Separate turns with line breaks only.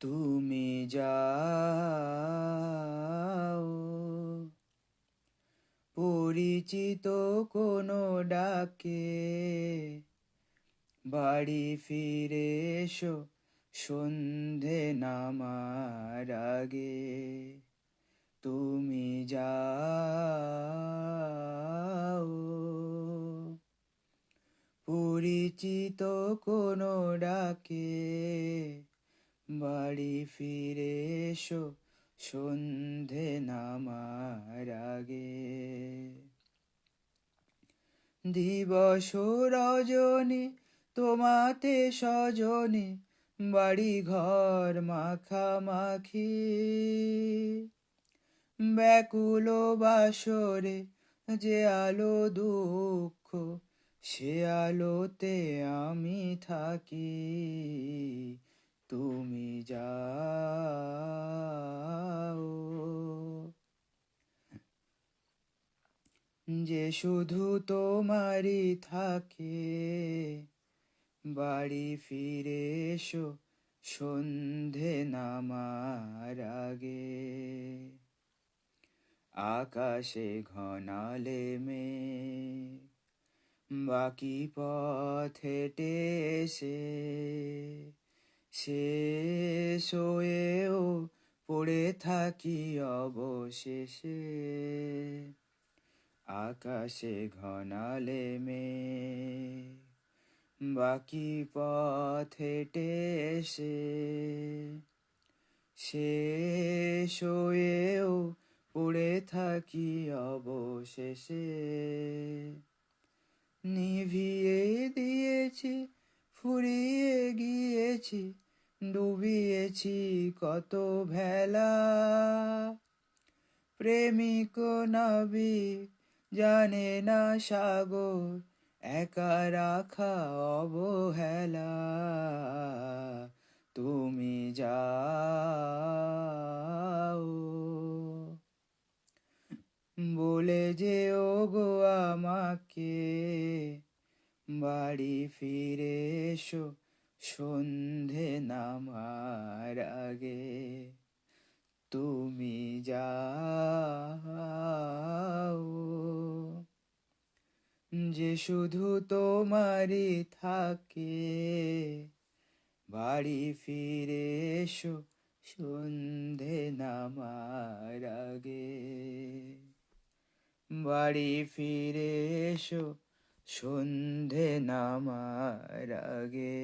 তুমি যাও। পরিচিত কোনো ডাকে বাড়ি ফিরে এসো সন্ধে নামার আগে। তুমি যাও। পরিচিত কোনো ডাকে বাড়ি ফিরে এসো, সন্ধে নামার আগে। দিবস রজনী, তোমাতে সজনী, বাড়ি ঘর মাখামাখি। ব্যাকুল বাসরে যে আলো দুঃখ, সে আলোতে আমি থাকি। তুমি যাও। যে শুধু তোমারই থাকে, বাড়ি ফিরে এসো সন্ধে নামার আগে। আকাশে ঘনালে মেঘ, বাকি পথ হেঁটে শেষ হয়েও পড়ে থাকি অবশেষে। আকাশে ঘনালে মেঘ, বাকি পথ হেঁটে এসে। শেষ পড়ে থাকি অবশেষে। নিভিয়ে দিয়েছি ফুরিয়ে গিয়েছি, ডুবিয়েছি কত ভেলা। প্রেমিক নাবিক জানে না সাগর, একা রাখা অবহেলা। তুমি যাও। বলে যে ও গো আমাকে বাড়ি ফিরে এসো, সন্ধে নামার আগে। তুমি যাও। যে শুধু তোমারই থাকে, বাড়ি ফিরে এসো, সন্ধে নামার আগে। বাড়ি ফিরে এসো সন্ধে নামার আগে